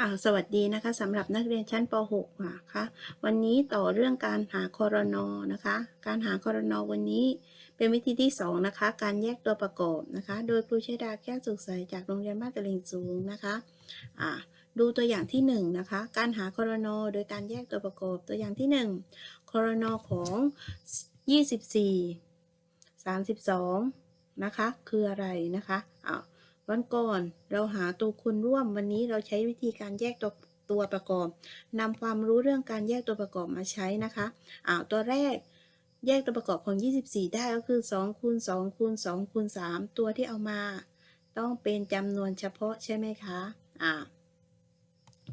ค่ะสวัสดีนะคะสำหรับนักเรียนชั้นป .6 ค่ะคะวันนี้ต่อเรื่องการหาคอรนอนะคะ การหาคอรนอวันนี้เป็นวิธีที่ 2 นะคะ การแยกตัวประกอบนะคะ โดยครูเชดาแก้วสุขใสจากโรงเรียนบ้านตะลิงสูงนะคะอ่าดูตัวอย่างที่ 1 นะคะ การหาคอรนอโดยการแยกตัวประกอบตัวอย่างที่ 1คอรนอของ 24 32 นะคะ คืออะไรนะคะอ้าว วันก่อนเราหาตัวคูณร่วมวันนี้เราใช้วิธีการแยกตัวตัวประกอบนำความรู้เรื่องการแยกตัวประกอบมาใช้นะคะอ่าตัวแรกแยกตัวประกอบของ 24 ได้ก็คือ2คูณ2คูณ2คูณ3ตัวที่เอามา ต้องเป็นจำนวนเฉพาะใช่ไหมคะอ่า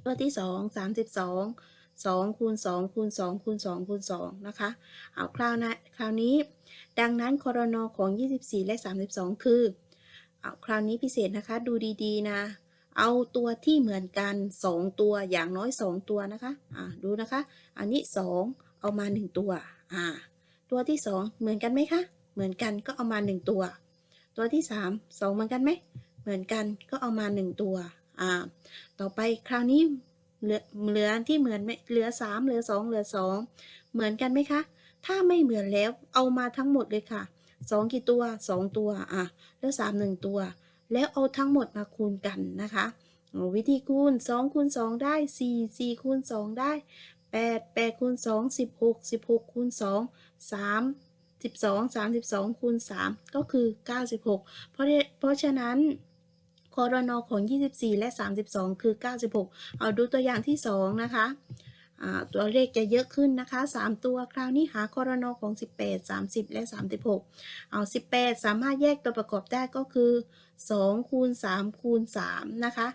ตัวที่ 2 32 2คูณ2คูณ2คูณ2คูณ2นะคะเอาคราวนะคราวนี้ ดังนั้นคอรนอของ 24 และ 32 คือ เอาคราวนี้พิเศษนะคะดูดีๆนะ เอาตัวที่เหมือนกัน 2 ตัวอย่างน้อย 2 ตัวนะคะอ่าดูนะคะ อันนี้ 2 เอามา 1 ตัวอ่าตัวที่ 2 เหมือนกันไหมคะเหมือนกันก็เอามา 1 ตัว ตัวที่ 3 2 เหมือนกันไหมเหมือนกันก็เอามา 1 ตัวอ่าต่อไปคราวนี้เหลือเหลือที่เหมือนไหมเหลือ 3 เหลือ 2 เหลือ 2 เหมือนกันไหมคะ ถ้าไม่เหมือนแล้วเอามาทั้งหมดเลยค่ะ 2กี่ตัว2ตัวอะแล้ว3 1ตัว แล้วเอาทั้งหมดมาคูณกันนะคะวิธีคูณ2คูณ2ได้4 4คูณ2ได้ 8 8คูณ2 16 16คูณ2 3 12 32คูณ3ก็คือ 96 เพราะเพราะฉะนั้นคอรนอของ 24 และ 32 คือ 96 เอาดูตัวอย่างที่ 2 นะคะ ตัวเลขจะเยอะขึ้นนะคะ 3 ตัวคราวนี้หาคอรนอของ 18 30 และ 36 เอา 18 สามารถแยกตัวประกอบได้ก็คือ2คูณ3คูณ3นะคะ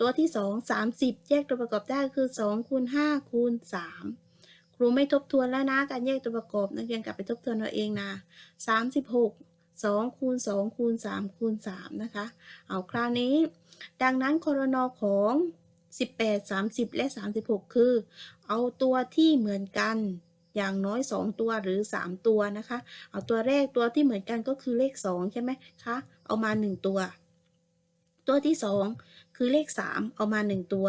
ตัวที่ 2 30 แยกตัวประกอบได้คือ2คูณ5คูณ3ครูไม่ทบทวนแล้วนะการแยกตัวประกอบนักเรียนกลับไปทบทวนเอาเองนะ 36 2คูณ2คูณ3คูณ3นะคะ เอาคราวนี้ ดังนั้นคอรนอของ 18 30 และ 36 คือ เอาตัวที่เหมือนกันอย่างน้อย 2 ตัวหรือ 3 ตัวนะคะ เอาตัวแรกตัวที่เหมือนกันก็คือเลข 2 ใช่ไหมคะ เอามา 1 ตัว ตัวที่ 2 คือเลข 3 เอามา 1 ตัว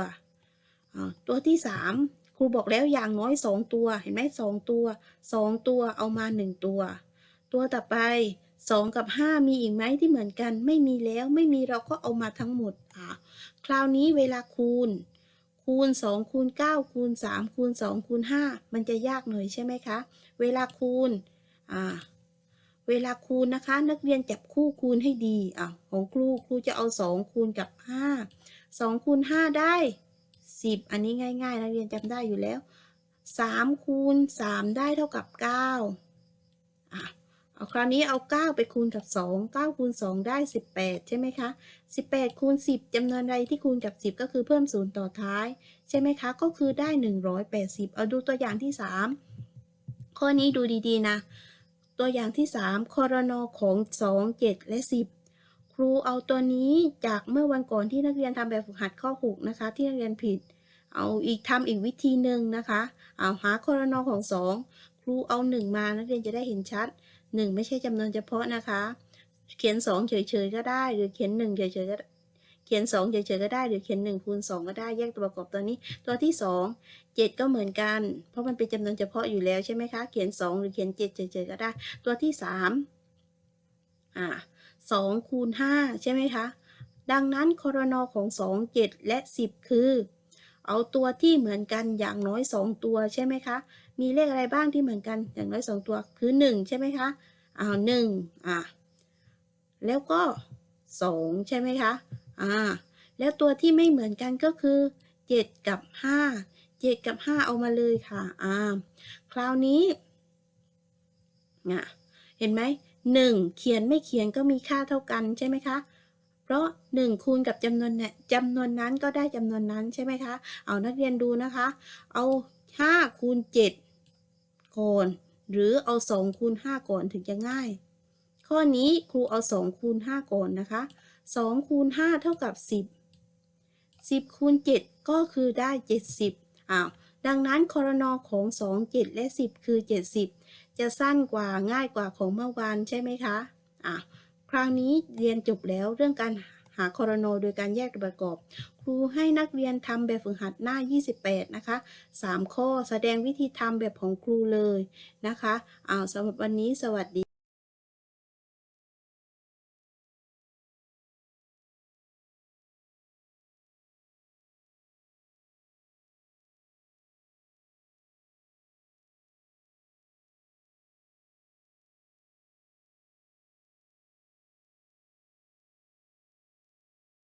ตัวที่ 3 ครูบอกแล้วอย่างน้อย 2 ตัว เห็นไหม2ตัว 2 ตัวเอามา 1 ตัว ตัวต่อไป 2 กับ 5 มีอีกไหมที่เหมือนกัน ไม่มีแล้วไม่มีเราก็เอามาทั้งหมด อ่าคราวนี้เวลาคูณ คูณ 2 คูณ 9 คูณ 3 คูณ 2 คูณ 5 มันจะยากหน่อยใช่ไหมคะ เวลาคูณอ่าเวลาคูณนะคะ นักเรียนจับคู่คูณให้ดีอ่าของครูครูจะเอา 2 คูณกับ 5 2คูณ5ได้ 10 อันนี้ง่ายๆนักเรียนจำได้อยู่แล้ว3คูณ3ได้เท่ากับ 9 เอาคราวนี้เอา 9 ไปคูณกับ 2 9คูณ2 ได้ 18 ใช่ไหมคะ 18 คูณ 10จำนวนใดที่คูณกับ 10 ก็คือเพิ่มศูนย์ต่อท้าย ใช่ไหมคะ ก็คือได้ 180 เอาดูตัวอย่างที่ 3 ข้อนี้ดูดีๆนะ ตัวอย่างที่ 3คอรนอของ 2 7 และ 10 ครูเอาตัวนี้จากเมื่อวันก่อนที่นักเรียนทำแบบฝึกหัดข้อ 6 นะคะ ที่นักเรียนผิด เอาอีกทำอีกวิธีหนึ่งนะคะ เอาหาคอรนอของ 2 ครูเอา 1 มานักเรียนจะได้เห็นชัด 1 ไม่ใช่จำนวนเฉพาะนะคะ เขียน 2 เฉยๆก็ได้ หรือเขียน 1 เฉยๆก็เขียน 2 เฉยๆก็ได้ หรือเขียน1คูณ2ก็ได้แยกตัวประกอบตัวนี้ ตัวที่ 2 7 ก็เหมือนกัน เพราะมันเป็นจำนวนเฉพาะอยู่แล้วใช่ไหมคะ เขียน 2 หรือเขียน 7 เฉยๆก็ได้ ตัวที่ 3 อ่า2คูณ5ใช่ไหมคะ ดังนั้นคอรนอของ 2 7 และ 10 คือ เอาตัวที่เหมือนกันอย่างน้อย 2 ตัวใช่ไหมคะ มีเลขอะไรบ้างที่เหมือนกันอย่างน้อย 2 ตัวคือ 1 ใช่ไหมคะเอาว1อะแล้วก็ 2 ใช่ไหมคะอ่าแล้วตัวที่ไม่เหมือนกันก็คือ 7 กับ 5 7 กับ 5 เอามาเลยค่ะอ่าคราวนี้เห็นไหมหนึ่งเขียนไม่เขียนก็มีค่าเท่ากันใช่ไหมคะ เพราะ 1 คูณกับจำนวนเนี่ยจำนวนนั้นก็ได้จำนวนนั้นใช่ไหมคะ เอานักเรียนดูนะคะ เอา 5 คูณ7ก่อนหรือเอา 2 คูณ 5 ก่อนถึงจะง่าย ข้อนี้ครูเอา 2 คูณ 5 ก่อนนะคะ 2 คูณ 5 เท่ากับ 10 10 คูณ 7 ก็คือได้ 70อ้าวดังนั้นคอรนอของ 2 7 และ 10 คือ 70 จะสั้นกว่าง่ายกว่าของเมื่อวานใช่ไหมคะอะ คราวนี้เรียนจบแล้วเรื่องการหาคอรโนโดยการแยกตัวประกอบ ครูให้นักเรียนทำแบบฝึกหัดหน้า 28 นะคะ 3 ข้อแสดงวิธีทำแบบของครูเลยนะคะอ้าวสำหรับวันนี้สวัสดี